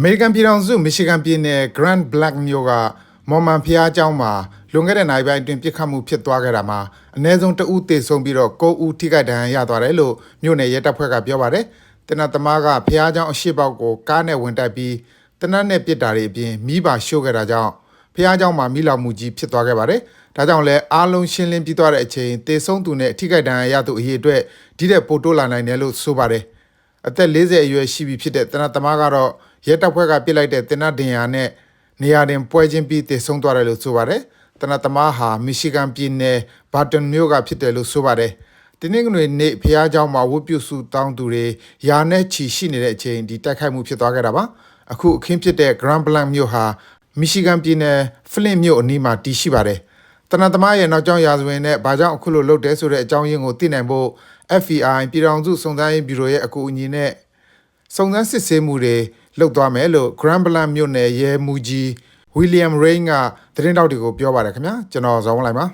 အမေရိကန်ပြည်ထောင်စုမီရှီဂန်ပြည်နယ် Grand Black မြို့ကမော်မန်ဖျားကျောင်းမှာလွန်ခဲ့တဲ့နိုင်ပိုင်းအတွင်းပြစ်ခတ်မှုဖြစ်သွားခဲ့တာမှာအ ਨੇ ဆုံးတဦးသေဆုံးပြီးတော့9ဦးထိခိုက်ဒဏ်ရာရသွားတယ်လို့မြို့နယ်ရဲတပ်ဖွဲ့ကပြောပါတယ်။တနတ်သမားကဖျားကျောင်းအရှိပေါက်ကိုကားနဲ့ဝင်တိုက်ပြီးတနတ်နဲ့ပစ်တာတွေအပြင်မိဘရှို့ခဲ့တာကြောင့်ဖျားကျောင်းမှာမိလောင်မှုကြီးဖြစ်သွားခဲ့ပါတယ်။ဒါကြောင့်လည်းအားလုံးရှင်းလင်းပြီးသွားတဲ့အချိန်သေဆုံးသူနဲ့ထိခိုက်ဒဏ်ရာရသူအရေးအတွက်ဒီတဲ့ပိုတိုးလာနိုင်တယ်လို့ဆိုပါတယ်။အသက်40အရွယ်ရှိပြီဖြစ်တဲ့တနတ်သမားကတော့ ရဲတပ်ဖွဲ့ကပြစ်လိုက်တဲ့တင်နတ်ဒင်ယာနဲ့နေရာတင်ပွဲချင်းပြီးတည်ဆုံးသွားတယ်လို့ဆိုပါတယ်။တနတ်သမားဟာမီရှီဂန်ပြည်နယ်ဘာတန်မြို့ကဖြစ်တယ်လို့ဆိုပါတယ်။တင်းငွေနေ့ဖျားเจ้าမှာဝတ်ပြုစုတောင်းသူတွေယာနဲ့ချီရှိနေတဲ့အချိန်ဒီတိုက်ခိုက်မှုဖြစ်သွားခဲ့တာပါ။အခုအခင်းဖြစ်တဲ့ Grand Blanc မြို့ဟာမီရှီဂန်ပြည်နယ်ဖလင့်မြို့အနီးမှာတည်ရှိပါတယ်။ တနတ်သမားရဲ့နောက်ကျောင်းရာဇဝင်နဲ့ဘာကြောင့်အခုလိုလုပ်တယ်ဆိုတဲ့အကြောင်းရင်းကိုသိနိုင်ဖို့ FBI ပြည်ထောင်စုစုံစမ်းရေးဗျူရိုရဲ့အကူအညီနဲ့စုံစမ်းစစ်ဆေးမှုတွေ လုပ်သွားမယ်လို့ Grand Blanc မြို့နယ်ရဲမှူးကြီး William Rain ကသတင်းတောက်တွေကိုပြောပါတယ်ခင်ဗျာကျွန်တော်ဇော်ဝင်းလိုက်ပါ